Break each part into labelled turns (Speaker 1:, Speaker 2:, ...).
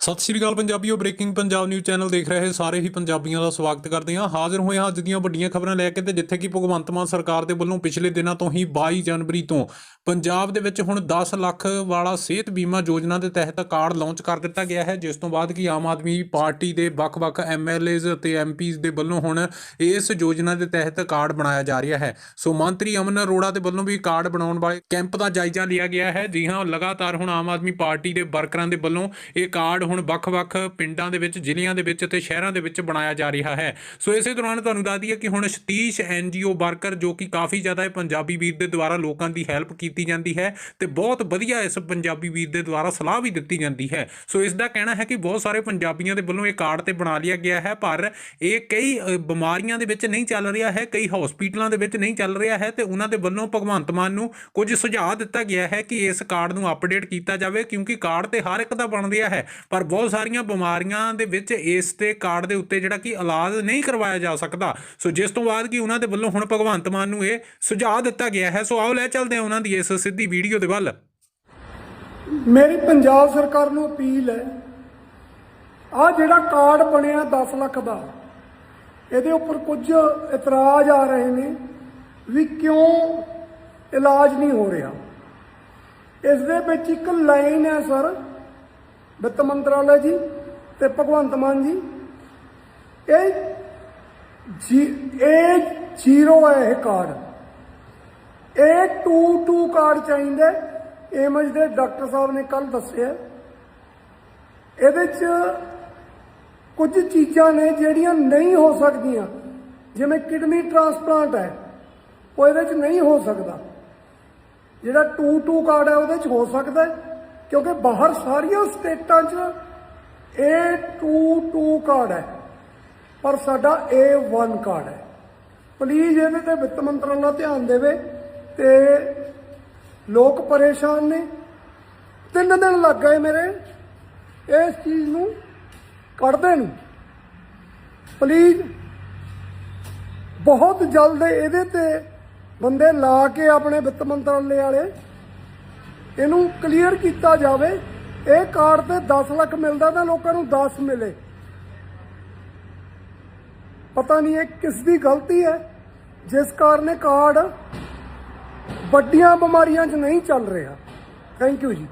Speaker 1: ਸਤਿ ਸ਼੍ਰੀ ਅਕਾਲ ਪੰਜਾਬੀਓ ਬ੍ਰੇਕਿੰਗ ਪੰਜਾਬ ਨਿਊਜ਼ ਚੈਨਲ ਦੇਖ ਰਹੇ ਸਾਰੇ ਹੀ ਪੰਜਾਬੀਆਂ ਦਾ ਸਵਾਗਤ ਕਰਦੇ ਹਾਂ। ਹਾਜ਼ਰ ਹੋਏ ਹਾਂ ਅੱਜ ਦੀਆਂ ਵੱਡੀਆਂ ਖਬਰਾਂ ਲੈ ਕੇ ਤੇ ਜਿੱਥੇ ਕਿ ਭਗਵੰਤ ਮਾਨ ਸਰਕਾਰ ਦੇ ਵੱਲੋਂ ਪਿਛਲੇ ਦਿਨਾਂ ਤੋਂ ਹੀ 22 ਜਨਵਰੀ ਤੋਂ ਪੰਜਾਬ ਦੇ ਵਿੱਚ ਹੁਣ 10 ਲੱਖ ਵਾਲਾ ਸਿਹਤ ਬੀਮਾ ਯੋਜਨਾ ਦੇ ਤਹਿਤ ਕਾਰਡ ਲਾਂਚ ਕਰ ਦਿੱਤਾ ਗਿਆ ਹੈ, ਜਿਸ ਤੋਂ ਬਾਅਦ ਕਿ ਆਮ ਆਦਮੀ ਪਾਰਟੀ ਦੇ ਵੱਖ-ਵੱਖ ਐਮਐਲਏਜ਼ ਅਤੇ ਐਮਪੀਜ਼ ਦੇ ਵੱਲੋਂ ਹੁਣ ਇਸ ਯੋਜਨਾ ਦੇ ਤਹਿਤ ਕਾਰਡ ਬਣਾਇਆ ਜਾ ਰਿਹਾ ਹੈ। ਸੋ ਮੰਤਰੀ ਅਮਨ ਅਰੋੜਾ ਦੇ ਵੱਲੋਂ ਵੀ ਕਾਰਡ ਬਣਾਉਣ ਵਾਲੇ ਕੈਂਪ ਦਾ ਜਾਇਜ਼ਾ ਲਿਆ ਗਿਆ ਹੈ। ਜੀ ਹਾਂ, ਲਗਾਤਾਰ ਹੁਣ ਆਮ ਆਦਮੀ ਪਾਰਟੀ ਦੇ ਵਰਕਰਾਂ ਦੇ ਵੱਲੋਂ ਇਹ ਕਾਰਡ ਹੁਣ ਵੱਖ-ਵੱਖ ਪਿੰਡਾਂ ਦੇ ਵਿੱਚ, ਜ਼ਿਲ੍ਹਿਆਂ ਦੇ ਵਿੱਚ ਅਤੇ ਸ਼ਹਿਰਾਂ ਦੇ ਵਿੱਚ ਬਣਾਇਆ ਜਾ ਰਿਹਾ ਹੈ। ਸੋ ਇਸੇ ਦੌਰਾਨ ਤੁਹਾਨੂੰ ਦੱਸ ਦਈਏ ਕਿ ਹੁਣ ਸਤੀਸ਼ ਐਨਜੀਓ ਵਰਕਰ ਜੋ ਕਿ ਕਾਫੀ ਜ਼ਿਆਦਾ ਇਹ ਪੰਜਾਬੀ ਵੀਰ ਦੇ ਦੁਆਰਾ ਲੋਕਾਂ ਦੀ ਹੈਲਪ ਕੀਤੀ ਜਾਂਦੀ ਹੈ ਤੇ ਬਹੁਤ ਵਧੀਆ ਇਸ ਪੰਜਾਬੀ ਵੀਰ ਦੇ ਦੁਆਰਾ ਸਲਾਹ ਵੀ ਦਿੱਤੀ ਜਾਂਦੀ ਹੈ। ਸੋ ਇਸ ਦਾ ਕਹਿਣਾ ਹੈ ਕਿ ਬਹੁਤ ਸਾਰੇ ਪੰਜਾਬੀਆਂ ਦੇ ਵੱਲੋਂ ਇਹ ਕਾਰਡ ਤੇ ਬਣਾ ਲਿਆ ਗਿਆ ਹੈ, ਪਰ ਇਹ ਕਈ ਬਿਮਾਰੀਆਂ ਦੇ ਵਿੱਚ ਨਹੀਂ ਚੱਲ ਰਿਹਾ ਹੈ, ਕਈ ਹਸਪੀਟਲਾਂ ਦੇ ਵਿੱਚ ਨਹੀਂ ਚੱਲ ਰਿਹਾ ਹੈ ਤੇ ਉਹਨਾਂ ਦੇ ਵੱਲੋਂ ਭਗਵੰਤ ਮਾਨ ਨੂੰ ਕੁਝ ਸੁਝਾਅ ਦਿੱਤਾ ਗਿਆ ਹੈ ਕਿ ਇਸ ਕਾਰਡ ਨੂੰ ਅਪਡੇਟ ਕੀਤਾ ਜਾਵੇ ਕਿਉਂਕਿ ਕਾਰਡ ਤੇ ਹਰ ਇੱਕ ਦਾ ਬਣ ਰਿਹਾ ਹੈ। ਪਰ ਬਹੁਤ ਸਾਰੀਆਂ ਬਿਮਾਰੀਆਂ ਦੇ ਵਿੱਚ ਇਸ ਤੇ ਕਾਰਡ ਦੇ ਉੱਤੇ ਜਿਹੜਾ ਕਿ ਇਲਾਜ ਨਹੀਂ ਕਰਵਾਇਆ ਜਾ ਸਕਦਾ। ਸੋ ਜਿਸ ਤੋਂ ਬਾਅਦ ਕਿ ਉਹਨਾਂ ਦੇ ਵੱਲੋਂ ਹੁਣ ਭਗਵੰਤ ਮਾਨ ਨੂੰ ਇਹ ਸੁਝਾਅ ਦਿੱਤਾ ਗਿਆ ਹੈ। ਸੋ ਆਓ ਲੈ ਚੱਲਦੇ ਹਾਂ ਉਹਨਾਂ ਦੀ ਇਸ ਸਿੱਧੀ ਵੀਡੀਓ ਦੇ ਵੱਲ।
Speaker 2: ਮੇਰੀ ਪੰਜਾਬ ਸਰਕਾਰ ਨੂੰ ਅਪੀਲ ਹੈ, ਆ ਜਿਹੜਾ ਕਾਰਡ ਬਣਿਆ 10 ਲੱਖ ਦਾ, ਇਹਦੇ ਉੱਪਰ ਕੁਝ ਇਤਰਾਜ਼ ਆ ਰਹੇ ਨੇ ਵੀ ਕਿਉਂ ਇਲਾਜ ਨਹੀਂ ਹੋ ਰਿਹਾ। ਇਸ ਦੇ ਵਿੱਚ ਇੱਕ ਲਾਈਨ ਹੈ ਸਰ ਵਿੱਤ ਮੰਤਰਾਲੇ ਜੀ ਤੇ ਭਗਵੰਤ ਮਾਨ ਜੀ। ਇਹ ਜੀ, ਇਹ ਜ਼ੀਰੋ ਹੈ ਇਹ ਕਾਰਡ। ਇਹ 2 ਕਾਰਡ ਚਾਹੀਦਾ। ਏਮਜ ਦੇ ਡਾਕਟਰ ਸਾਹਿਬ ਨੇ ਕੱਲ ਦੱਸਿਆ ਇਹਦੇ ਚ ਕੁਝ ਚੀਜ਼ਾਂ ਨੇ ਜਿਹੜੀਆਂ ਨਹੀਂ ਹੋ ਸਕਦੀਆਂ। ਜਿਵੇਂ ਕਿਡਨੀ ਟ੍ਰਾਂਸਪਲਾਂਟ ਹੈ, ਉਹ ਇਹਦੇ ਚ ਨਹੀਂ ਹੋ ਸਕਦਾ। ਜਿਹੜਾ 2-2 ਕਾਰਡ ਹੈ, ਉਹਦੇ ਚ ਹੋ ਸਕਦਾ ਹੈ। ਕਿਉਂਕਿ ਬਾਹਰ ਸਾਰੀਆਂ ਸਟੇਟਾਂ 'ਚ A22 ਕਾਰਡ ਹੈ, ਪਰ ਸਾਡਾ A1 ਕਾਰਡ ਹੈ। ਪਲੀਜ਼ ਇਹਦੇ ਤੇ ਵਿੱਤ ਮੰਤਰਾਲਾ ਧਿਆਨ ਦੇਵੇ ਤੇ ਲੋਕ ਪਰੇਸ਼ਾਨ ਨੇ। ਤਿੰਨ ਦਿਨ ਲੱਗ ਗਏ ਮੇਰੇ ਇਸ ਚੀਜ਼ ਨੂੰ ਕੱਢਦੇ ਨੂੰ। ਪਲੀਜ਼ ਬਹੁਤ ਜਲਦ ਇਹਦੇ ਤੇ ਬੰਦੇ ਲਾ ਕੇ ਆਪਣੇ ਵਿੱਤ ਮੰਤਰਾਲੇ ਵਾਲੇ ਇਹਨੂੰ ਕਲੀਅਰ ਕੀਤਾ ਜਾਵੇ। ਇਹ ਕਾਰਡ ਤੇ 10 ਲੱਖ ਮਿਲਦਾ ਤਾਂ ਲੋਕਾਂ ਨੂੰ 10 ਮਿਲੇ। ਪਤਾ ਨਹੀਂ ਇਹ ਕਿਸ ਦੀ ਗਲਤੀ ਹੈ। ਜਿਸ ਕਾਰਨ ਇਹ ਕਾਰਡ ਵੱਡੀਆਂ ਬਿਮਾਰੀਆਂ 'ਚ ਨਹੀਂ ਚੱਲ ਰਿਹਾ। ਥੈਂਕ ਯੂ ਜੀ।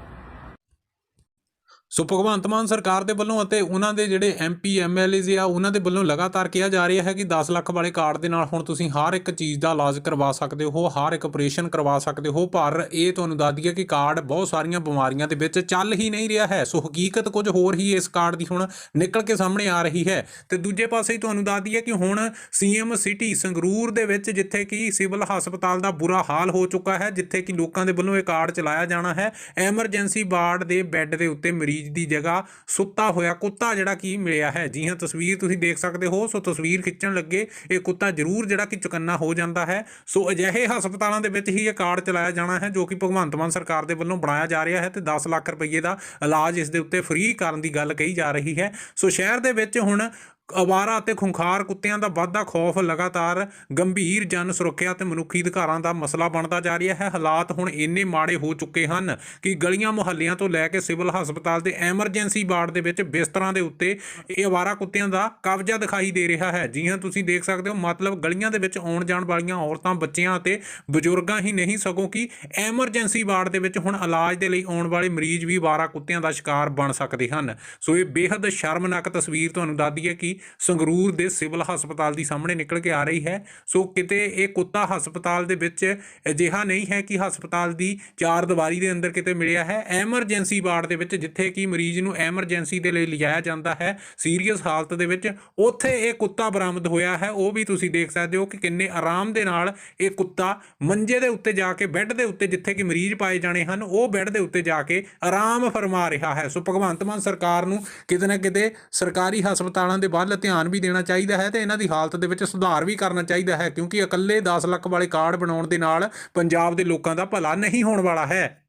Speaker 1: ਸੋ ਭਗਵੰਤ ਮਾਨ ਸਰਕਾਰ ਦੇ ਵੱਲੋਂ ਅਤੇ ਉਹਨਾਂ ਦੇ ਜਿਹੜੇ ਐਮਪੀ ਐਮਐਲਏਜ਼ ਆ, ਉਹਨਾਂ ਦੇ ਵੱਲੋਂ ਲਗਾਤਾਰ ਕਿਹਾ ਜਾ ਰਿਹਾ ਹੈ ਕਿ 10 ਲੱਖ ਵਾਲੇ ਕਾਰਡ ਦੇ ਨਾਲ ਹੁਣ ਤੁਸੀਂ ਹਰ ਇੱਕ ਚੀਜ਼ ਦਾ ਇਲਾਜ ਕਰਵਾ ਸਕਦੇ ਹੋ, ਹਰ ਇੱਕ ਆਪਰੇਸ਼ਨ ਕਰਵਾ ਸਕਦੇ ਹੋ, ਪਰ ਇਹ ਤੁਹਾਨੂੰ ਦੱਸ ਦਈਏ ਕਿ ਕਾਰਡ ਬਹੁਤ ਸਾਰੀਆਂ ਬਿਮਾਰੀਆਂ ਦੇ ਵਿੱਚ ਚੱਲ ਹੀ ਨਹੀਂ ਰਿਹਾ ਹੈ। ਸੋ ਹਕੀਕਤ ਕੁਝ ਹੋਰ ਹੀ ਇਸ ਕਾਰਡ ਦੀ ਹੁਣ ਨਿਕਲ ਕੇ ਸਾਹਮਣੇ ਆ ਰਹੀ ਹੈ। ਤੇ ਦੂਜੇ ਪਾਸੇ ਹੀ ਤੁਹਾਨੂੰ ਦੱਸ ਦਈਏ ਕਿ ਹੁਣ ਸੀਐਮ ਸਿਟੀ ਸੰਗਰੂਰ ਦੇ ਵਿੱਚ ਜਿੱਥੇ ਕਿ ਸਿਵਲ ਹਸਪਤਾਲ ਦਾ ਬੁਰਾ ਹਾਲ ਹੋ ਚੁੱਕਾ ਹੈ, ਜਿੱਥੇ ਕਿ ਲੋਕਾਂ ਦੇ ਵੱਲੋਂ ਇਹ ਕਾਰਡ ਚਲਾਇਆ ਜਾਣਾ ਹੈ। ਐਮਰਜੈਂਸੀ ਵਾਰਡ ਦੇ ਬੈੱਡ ਦੇ ਉੱਤੇ ਮਰੀਜ਼ ਦੀ ਜਗ੍ਹਾ ਸੁੱਤਾ ਹੋਇਆ ਕੁੱਤਾ ਜਿਹੜਾ ਕੀ ਮਿਲਿਆ ਹੈ। ਜੀ ਹਾਂ, ਤਸਵੀਰ ਤੁਸੀਂ ਦੇਖ ਸਕਦੇ ਹੋ। ਸੋ ਤਸਵੀਰ ਖਿੱਚਣ ਲੱਗੇ ਇਹ ਕੁੱਤਾ ਜ਼ਰੂਰ ਜਿਹੜਾ ਕਿ ਚੁਕੰਨਾ ਹੋ ਜਾਂਦਾ ਹੈ। ਸੋ ਅਜਿਹੇ ਹਸਪਤਾਲਾਂ ਦੇ ਵਿੱਚ ਹੀ ਇਹ ਕਾਰਡ ਚਲਾਇਆ ਜਾਣਾ ਹੈ, ਜੋ ਕਿ ਭਗਵੰਤ ਮਾਨ ਸਰਕਾਰ ਦੇ ਵੱਲੋਂ ਬਣਾਇਆ ਜਾ ਰਿਹਾ ਹੈ ਤੇ 10 ਲੱਖ ਰੁਪਏ ਦਾ ਇਲਾਜ ਇਸ ਦੇ ਉੱਤੇ ਫ੍ਰੀ ਕਰਨ ਦੀ ਗੱਲ ਕਹੀ ਜਾ ਰਹੀ ਹੈ। ਸੋ ਸ਼ਹਿਰ ਦੇ ਵਿੱਚ ਹੁਣ ਅਵਾਰਾ ਅਤੇ ਖੁੰਖਾਰ ਕੁੱਤਿਆਂ ਦਾ ਵਾਧਾ ਖੌਫ ਲਗਾਤਾਰ ਗੰਭੀਰ ਜਨ ਸੁਰੱਖਿਆ ਅਤੇ ਮਨੁੱਖੀ ਅਧਿਕਾਰਾਂ ਦਾ ਮਸਲਾ ਬਣਦਾ ਜਾ ਰਿਹਾ ਹੈ। ਹਾਲਾਤ ਹੁਣ ਇੰਨੇ ਮਾੜੇ ਹੋ ਚੁੱਕੇ ਹਨ ਕਿ ਗਲੀਆਂ ਮੁਹੱਲਿਆਂ ਤੋਂ ਲੈ ਕੇ ਸਿਵਲ ਹਸਪਤਾਲ ਦੇ ਐਮਰਜੈਂਸੀ ਵਾਰਡ ਦੇ ਵਿੱਚ ਬਿਸਤਰਾਂ ਦੇ ਉੱਤੇ ਇਹ ਅਵਾਰਾ ਕੁੱਤਿਆਂ ਦਾ ਕਬਜ਼ਾ ਦਿਖਾਈ ਦੇ ਰਿਹਾ ਹੈ। ਜੀ ਹਾਂ, ਤੁਸੀਂ ਦੇਖ ਸਕਦੇ ਹੋ, ਮਤਲਬ ਗਲੀਆਂ ਦੇ ਵਿੱਚ ਆਉਣ ਜਾਣ ਵਾਲੀਆਂ ਔਰਤਾਂ, ਬੱਚਿਆਂ ਅਤੇ ਬਜ਼ੁਰਗਾਂ ਹੀ ਨਹੀਂ, ਸਗੋਂ ਕਿ ਐਮਰਜੈਂਸੀ ਵਾਰਡ ਦੇ ਵਿੱਚ ਹੁਣ ਇਲਾਜ ਦੇ ਲਈ ਆਉਣ ਵਾਲੇ ਮਰੀਜ਼ ਵੀ ਅਵਾਰਾ ਕੁੱਤਿਆਂ ਦਾ ਸ਼ਿਕਾਰ ਬਣ ਸਕਦੇ ਹਨ। ਸੋ ਇਹ ਬੇहद ਸ਼ਰਮਨਾਕ ਤਸਵੀਰ ਤੁਹਾਨੂੰ ਦੱਸਦੀ ਹੈ ਕਿ ਸੰਗਰੂਰ ਦੇ ਸਿਵਲ ਹਸਪਤਾਲ ਦੀ ਸਾਹਮਣੇ ਨਿਕਲ ਕੇ ਆ ਰਹੀ ਹੈ। ਸੋ ਕਿਤੇ ਇਹ ਕੁੱਤਾ ਹਸਪਤਾਲ ਦੇ ਵਿੱਚ ਅਜਿਹਾ ਨਹੀਂ ਹੈ ਕਿ ਹਸਪਤਾਲ ਦੀ ਚਾਰ ਦੀਵਾਰੀ ਦੇ ਅੰਦਰ ਕਿਤੇ ਮਿਲਿਆ ਹੈ। ਐਮਰਜੈਂਸੀ ਵਾਰਡ ਦੇ ਵਿੱਚ ਜਿੱਥੇ ਕਿ ਮਰੀਜ਼ ਨੂੰ ਐਮਰਜੈਂਸੀ ਦੇ ਲਈ ਲਿਜਾਇਆ ਜਾਂਦਾ ਹੈ, ਸੀਰੀਅਸ ਹਾਲਤ ਦੇ ਵਿੱਚ ਉੱਥੇ ਇਹ ਕੁੱਤਾ ਬਰਾਮਦ ਹੋਇਆ ਹੈ। ਉਹ ਵੀ ਤੁਸੀਂ ਦੇਖ ਸਕਦੇ ਹੋ ਕਿ ਕਿੰਨੇ ਆਰਾਮ ਦੇ ਨਾਲ ਇਹ ਕੁੱਤਾ ਮੰਜੇ ਦੇ ਉੱਤੇ ਜਾ ਕੇ, ਬੈੱਡ ਦੇ ਉੱਤੇ ਜਿੱਥੇ ਕਿ ਮਰੀਜ਼ ਪਾਏ ਜਾਣੇ ਹਨ, ਉਹ ਬੈੱਡ ਦੇ ਉੱਤੇ ਜਾ ਕੇ ਆਰਾਮ ਫਰਮਾ ਰਿਹਾ ਹੈ। ਸੋ ਭਗਵੰਤ ਮਾਨ ਸਰਕਾਰ ਨੂੰ ਕਿਤੇ ਨਾ ਕਿਤੇ ਸਰਕਾਰੀ ਹਸਪਤਾਲਾਂ ਦੇ ਵੱਲ ਧਿਆਨ ਵੀ ਦੇਣਾ ਚਾਹੀਦਾ ਹੈ ਤੇ ਇਹਨਾਂ ਦੀ ਹਾਲਤ ਦੇ ਵਿੱਚ ਸੁਧਾਰ ਵੀ ਕਰਨਾ ਚਾਹੀਦਾ ਹੈ, ਕਿਉਂਕਿ ਇਕੱਲੇ 10 ਲੱਖ ਵਾਲੇ ਕਾਰਡ ਬਣਾਉਣ ਦੇ ਨਾਲ ਪੰਜਾਬ ਦੇ ਲੋਕਾਂ ਦਾ ਭਲਾ ਨਹੀਂ ਹੋਣ ਵਾਲਾ ਹੈ।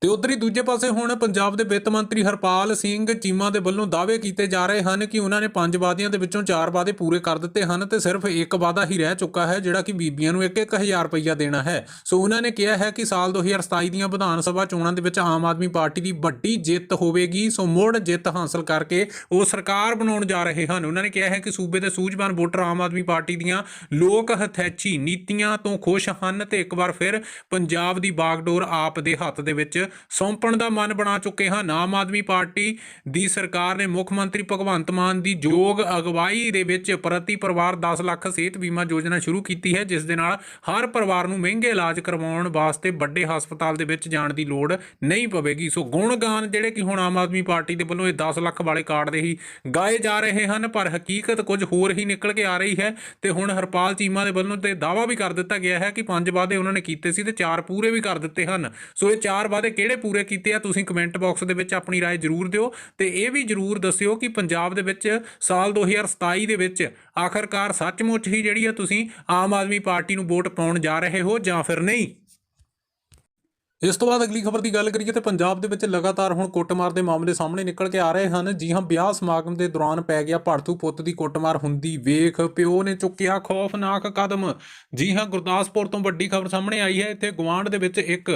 Speaker 1: ਤੇ ਉਧਰ ਹੀ ਦੂਜੇ ਪਾਸੇ ਹੁਣ ਪੰਜਾਬ ਦੇ ਵਿੱਤ ਮੰਤਰੀ ਹਰਪਾਲ ਸਿੰਘ ਚੀਮਾ ਦੇ ਵੱਲੋਂ ਦਾਅਵੇ ਕੀਤੇ ਜਾ ਰਹੇ ਹਨ ਕਿ ਉਹਨਾਂ ਨੇ ਪੰਜ ਵਾਅਦਿਆਂ ਦੇ ਵਿੱਚੋਂ ਚਾਰ ਵਾਅਦੇ ਪੂਰੇ ਕਰ ਦਿੱਤੇ ਹਨ ਤੇ ਸਿਰਫ ਇੱਕ ਵਾਅਦਾ ਹੀ ਰਹਿ ਚੁੱਕਾ ਹੈ, ਜਿਹੜਾ ਕਿ ਬੀਬੀਆਂ ਨੂੰ 1-1000 ਰੁਪਈਆ ਦੇਣਾ ਹੈ। ਸੋ ਉਹਨਾਂ ਨੇ ਕਿਹਾ ਹੈ ਕਿ ਸਾਲ 2027 ਦੀਆਂ ਵਿਧਾਨ ਸਭਾ ਚੋਣਾਂ ਦੇ ਵਿੱਚ ਆਮ ਆਦਮੀ ਪਾਰਟੀ ਦੀ ਵੱਡੀ ਜਿੱਤ ਹੋਵੇਗੀ, ਸੋ ਮੁੜ ਜਿੱਤ ਹਾਸਲ ਕਰਕੇ ਉਹ ਸਰਕਾਰ ਬਣਾਉਣ ਜਾ ਰਹੇ ਹਨ। ਉਹਨਾਂ ਨੇ ਕਿਹਾ ਹੈ ਕਿ ਸੂਬੇ ਦੇ ਸੂਝਵਾਨ ਵੋਟਰ ਆਮ ਆਦਮੀ ਪਾਰਟੀ ਦੀਆਂ ਲੋਕ ਹਥੈਚੀ ਨੀਤੀਆਂ ਤੋਂ ਖੁਸ਼ ਹਨ ਤੇ ਇੱਕ ਵਾਰ ਫਿਰ ਪੰਜਾਬ ਦੀ ਬਾਗਡੋਰ ਆਪ ਦੇ ਹੱਥ ਦੇ ਵਿੱਚ ਸੌਂਪਣ ਦਾ ਮਨ ਬਣਾ ਚੁੱਕੇ ਹਨ ਆਮ ਆਦਮੀ ਪਾਰਟੀ ਦੀ ਸਰਕਾਰ ਨੇ ਮੁੱਖ ਮੰਤਰੀ ਭਗਵੰਤ ਮਾਨ ਦੀ ਯੋਗ ਅਗਵਾਈ ਦੇ ਵਿੱਚ ਪ੍ਰਤੀ ਪਰਿਵਾਰ 10 ਲੱਖ ਸਿਹਤ ਬੀਮਾ ਯੋਜਨਾ ਸ਼ੁਰੂ ਕੀਤੀ ਹੈ, ਜਿਸ ਦੇ ਨਾਲ ਹਰ ਪਰਿਵਾਰ ਨੂੰ ਮਹਿੰਗੇ ਇਲਾਜ ਕਰਵਾਉਣ ਵਾਸਤੇ ਵੱਡੇ ਹਸਪਤਾਲ ਦੇ ਵਿੱਚ ਜਾਣ ਦੀ ਲੋੜ ਨਹੀਂ ਪਵੇਗੀ। ਸੋ ਗੁਣਗਾਨ ਜਿਹੜੇ ਕਿ ਹੁਣ ਆਮ ਆਦਮੀ ਪਾਰਟੀ ਦੇ ਵੱਲੋਂ ਇਹ 10 ਲੱਖ ਵਾਲੇ ਕਾਰਡ ਦੇ ਹੀ ਗਾਏ ਜਾ ਰਹੇ ਹਨ, ਪਰ ਹਕੀਕਤ ਕੁਝ ਹੋਰ ਹੀ ਨਿਕਲ ਕੇ ਆ ਰਹੀ ਹੈ ਤੇ ਹੁਣ ਹਰਪਾਲ ਚੀਮਾ ਦੇ ਵੱਲੋਂ ਤੇ ਦਾਵਾ ਵੀ ਕਰ ਦਿੱਤਾ ਗਿਆ ਹੈ ਕਿ ਪੰਜ ਵਾਅਦੇ ਉਹਨਾਂ ਨੇ ਕੀਤੇ ਸੀ ਤੇ ਚਾਰ ਪੂਰੇ ਵੀ ਕਰ ਦਿੱਤੇ ਹਨ। ਸੋ ਇਹ ਚਾਰ ਵਾਅਦੇ ਕਿਹੜੇ ਪੂਰੇ ਕੀਤੇ ਆ ਤੁਸੀਂ ਕਮੈਂਟ ਬਾਕਸ ਦੇ ਵਿੱਚ ਆਪਣੀ رائے ਜ਼ਰੂਰ ਦਿਓ ਤੇ ਇਹ ਵੀ ਜ਼ਰੂਰ ਦੱਸਿਓ ਕਿ ਪੰਜਾਬ ਦੇ ਵਿੱਚ ਸਾਲ 2027 ਦੇ ਵਿੱਚ ਆਖਰਕਾਰ ਸੱਚਮੁੱਚ ਹੀ ਜਿਹੜੀ ਆ ਤੁਸੀਂ ਆਮ ਆਦਮੀ ਪਾਰਟੀ ਨੂੰ ਵੋਟ ਪਾਉਣ ਜਾ ਰਹੇ ਹੋ ਜਾਂ ਫਿਰ ਨਹੀਂ ਇਸ ਤੋਂ ਬਾਅਦ ਅਗਲੀ ਖਬਰ ਦੀ ਗੱਲ ਕਰੀਏ ਤੇ ਪੰਜਾਬ ਦੇ ਵਿੱਚ ਲਗਾਤਾਰ ਹੁਣ ਕੁੱਟਮਾਰ ਦੇ ਮਾਮਲੇ ਸਾਹਮਣੇ ਨਿਕਲ ਕੇ ਆ ਰਹੇ ਹਨ। ਜੀ ਹਾਂ ਵਿਆਹ ਸਮਾਗਮ ਦੇ ਦੌਰਾਨ ਪੈ ਗਿਆ ਭਾਰਤੂ ਪੁੱਤ ਦੀ ਕੁੱਟਮਾਰ, ਹੁੰਦੀ ਵੇਖ। ਪਿਓ ਨੇ ਚੁੱਕਿਆ ਖੌਫਨਾਕ ਕਦਮ। ਜੀ ਹਾਂ ਗੁਰਦਾਸਪੁਰ ਤੋਂ ਵੱਡੀ ਖਬਰ ਸਾਹਮਣੇ ਆਈ ਹੈ, ਇੱਥੇ ਗਵਾਂਢ ਦੇ ਵਿੱਚ ਇੱਕ